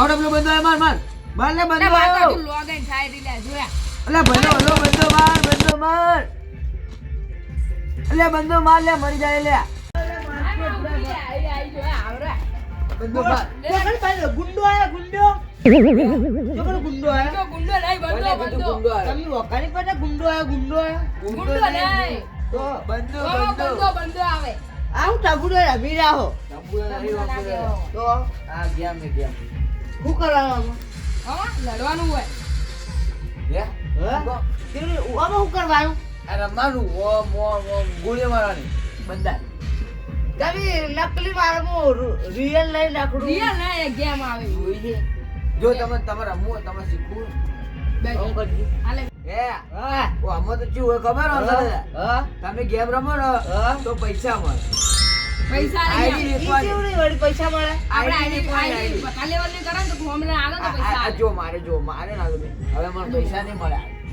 મારો ડબલો બંધો માર માર માર. લે બંધો. માર તો લોગન થાય એટલે જોયા. અલે ભલો ભલો બંધો માર બંધો માર. અલે બંધો માર લે મરી જાય લે. બંધો માર. ગુંડો આયો ગુંડો? ગુંડો આયો. ગુંડો નહીં બંધો બંધો તમે વખાણી પર ગુંડો આયો ગુંડો આયો? ગુંડો નહીં. તો બંધો બંધો બંધો. બંધો આવે. આવું ટબુડો રમી રાહો તંબુરા નહીં તંબુરા તો? આ ગયા મેં ગયા શું કરવાનું હા લડવાનું હોય. હે? હે? આમાં શું કરવાનું? રમવાનું? ઓમ ઓમ ગોળી મારવાની બંધા તમે નકલી મારમું રિયલ લઈ નાખડું રિયલ ના એ ગેમ આવે. જો તમે તમે રમવો તમે શીખવું. હોય. બેજો. આવું કરજો. હા? ઓ આમાં તો શું હોય ખબર હોય દાદા? હા. તમે ગેમ રમો ને તો પૈસા મળે. પૈસા નહીં પૈસા મળે? આપણે. જો મારે જો મારે ના હવે મને પૈસા નહીં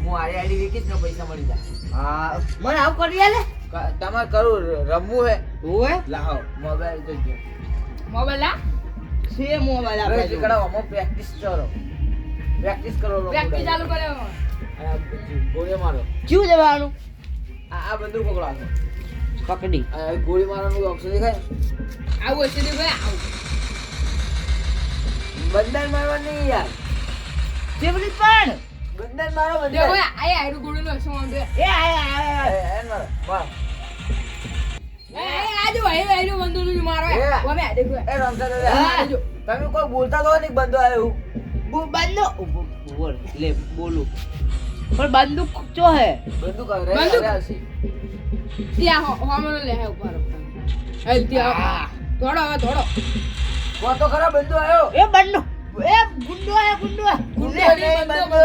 હું આરી આઈડી વેચીશ ને પૈસા મળી જાય. હા મને આવું કરી આલે. તમારે કરું રમવું હે? ઓએ લાવો. મોબાઈલ તો જો મોબાઈલ લા છે મોબાઈલ આપણે પ્રેક્ટિસ કરો. પ્રેક્ટિસ કરો પ્રેક્ટિસ ચાલુ કરે આ ગોળી મારો. ક્યું જવાનું આ આ બંદૂક પકડો. પકડી ગોળી મારવાનું ઓપ્શન દેખાય આવું હશે ભાઈ આવું બંદર મારવા નહીં યાર જેવલી પણ બંદર મારો બંદર બંધન ભાઈ આ આઈડી ગોળું નો શું આમ બે એ આય આય આય એ મારો માર. એ આજુ ભાઈ આઈડી બંધુ નું મારો એ. ઓમે આ દેખો એ રમતા દાદા. હા, જો. તમે કોઈ બોલતા તો નહીં બંધો આવ્યો બુ- બંદૂક બોલ લે બોલું પણ બંદૂક ચો હે બંદૂક બંદૂક? ત્યાં હો હોમનો લે ઉપર એ ત્યાં થોડો હવે થોડો કહો તો ખરા આવ્યો એ બંદૂક એ ગુંડો હે ગુંડો. ગુંડો નહીં. બંધો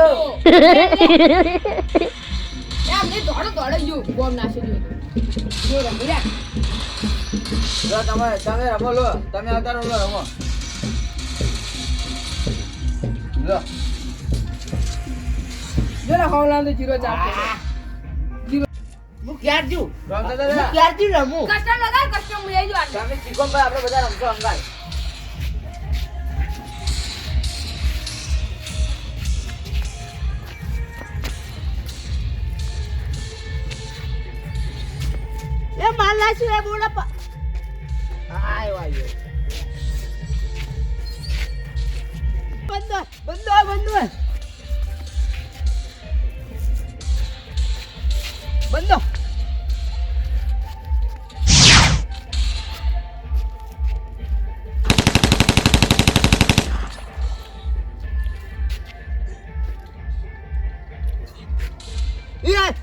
એમ નહીં થોડો થોડો જો. બોમ દો જો. જો તમે તમે રમો લો. તમે આવતા રહો લો રમો. લો. જો ને જીરો ચાર હું ક્યાર જુ રમતા હું દાદા. ક્યારથી રમું કસ્ટમ લગાડ કસ્ટમ લઈ જો તમે શીખો ભાઈ આપણે બધા રમતો અંગાર એ માલા છે એ બોલા પા આયો આયો. બંદો બંદો બંદો બંદો યાર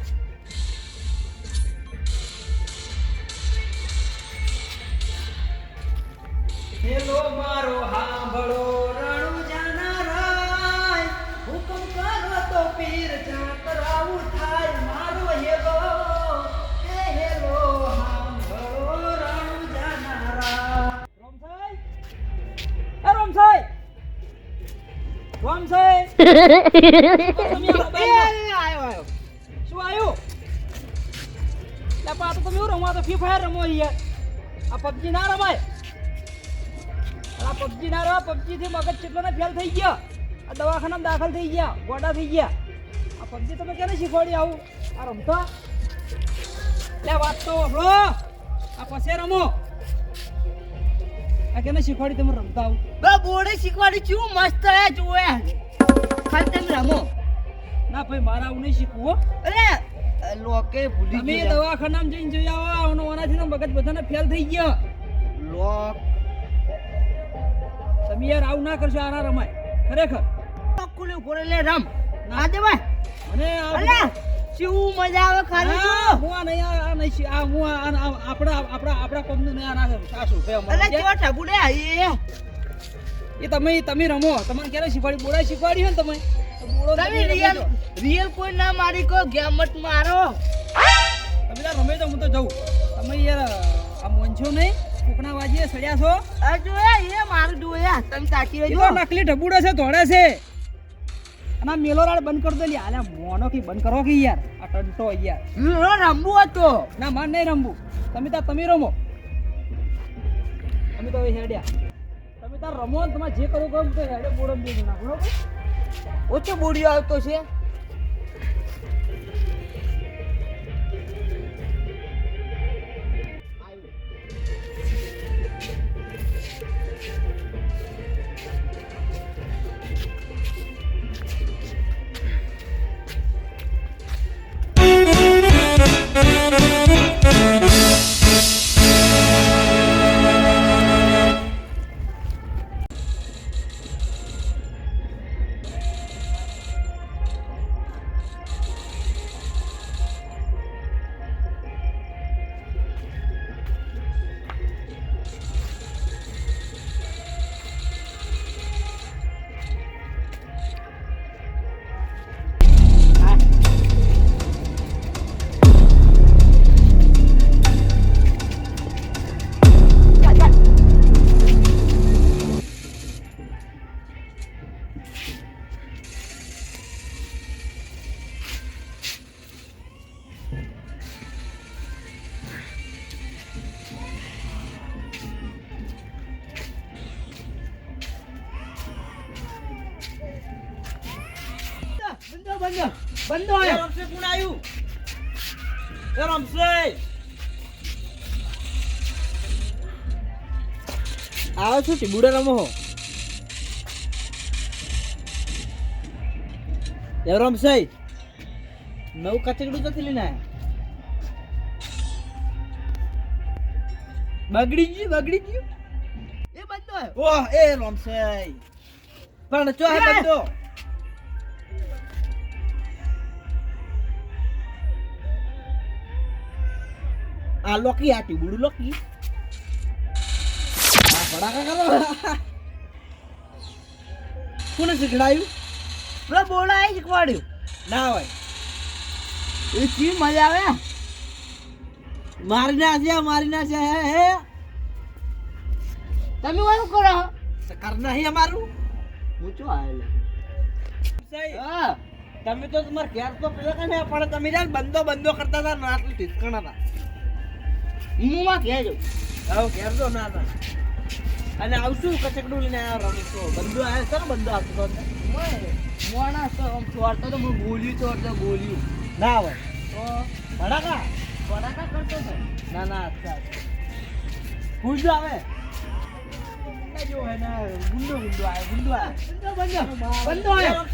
શું આવ્યું આ તો તમે રમવા તો ફ્રી ફાયર રમો યાર આ પબજી ના રમાય. આ પબજી ના રમા પબજી થી મગજ કેટલો ને ફેલ થઈ ગયો આ દવાખાનામાં દાખલ થઈ ગયા ગોડા થઈ ગયા આ પબજી તમે કેને શીખવાડી આવું આ રમતા લે વાત તો વાપરો આ પછી રમો આ કેને શીખવાડી તમે રમતા આવું બે બોર્ડે શીખવાડી છું મસ્ત જોવે ખાલી તમે રમો ના ભાઈ મારા આવું નહીં શીખવું હો. અરે લોકે ભૂલી ગયા. દવાખાનામાં જઈને જોઈ આવો આનો આનાથી મગજ બધાને ફેલ થઈ ગયા. લોક. તમે યાર આવું ના કરશો આના રમાય. ખરેખર. ખુલે ખોલે લે રમ. ના. દે ભાઈ મને અલે શું મજા આવે ખાલી હા, આ નહીં આ નહીં આ હું આપણા આપણા આપણા કોમનું નહીં આ ના સાસુ અલે જે- ઠબુડે આઈએ એ તમે તમે રમો. તમને ક્યારે શીખવાડી બોડા શીખવાડી હોય ને તમે? તમે રિયલ રિયલ કોઈ ના મારી કો ગેમટ મારો. તમે તાર રમે તો હું તો જઉં. તમે યાર આ મોંછો નહીં. કોકના વાજીએ સડ્યા છો. આ જો એ મારું જોયા. તમે એ રહેજો. નકલી ઢબુડો છે ધોળે છે. અને મેલો રાડ બંધ કરતો દો લ્યા. મોનો કી બંધ કરો કે યાર? આ ટંટો યાર. રમવું હતો. ના માર નહીં રમવું. તમે તાર તમે રમો. તમે તો હેડ્યા. તાર રમો ને તમારે જે કરવું કરો હું તો હેડે બોડમ દે નાખો ઓછો બોડીઓ આવતો છે. બંધો બંધો બંધો રમશે કોણ આયું? એ રમશે. આવો છું ટીબુડે રમો હો. એ રમશે. નવું કચકડું તો લઈને આયા. બગડી ગયું બગડી ગયું. એ બંધો ઓહ એ રમશે. પણ ચો હે બંધો. આ લોકી આ ટીબુડું લોકી આ કરો. કોને શીખડાયું? પેલા બોલા આઈ શીખવાડ્યું ના હોય. એ ચી મજા આવે? મારી ના છે મારી ના છે હે હે. તમે શું કરો. તો કર નહીં અમારું. હું આયેલો હા. તમે તો તમારે ઘેર તો પેલા કને પણ તમે બંધો બંધો કરતા હતા ને આટલું ઠીકણા હતા. હું માં કહેજો આવો ઘેર તો ના ના. અને આવશું કચકડું લઈને આવ્યો રમીશો બંધો આવ્યો છે ને બંધો આવતો તો. અંદર. તો આમ છોડતો તો હું બોલ્યું છોડતો બોલ્યું. ના આવે તો? ભડાકા ભડાકા કરતો હતો ના ના અચ્છા ગુંડો આવે. ગુંડો ગુંડો આવે ગુંડો આવે. બંધો બંધો. આયો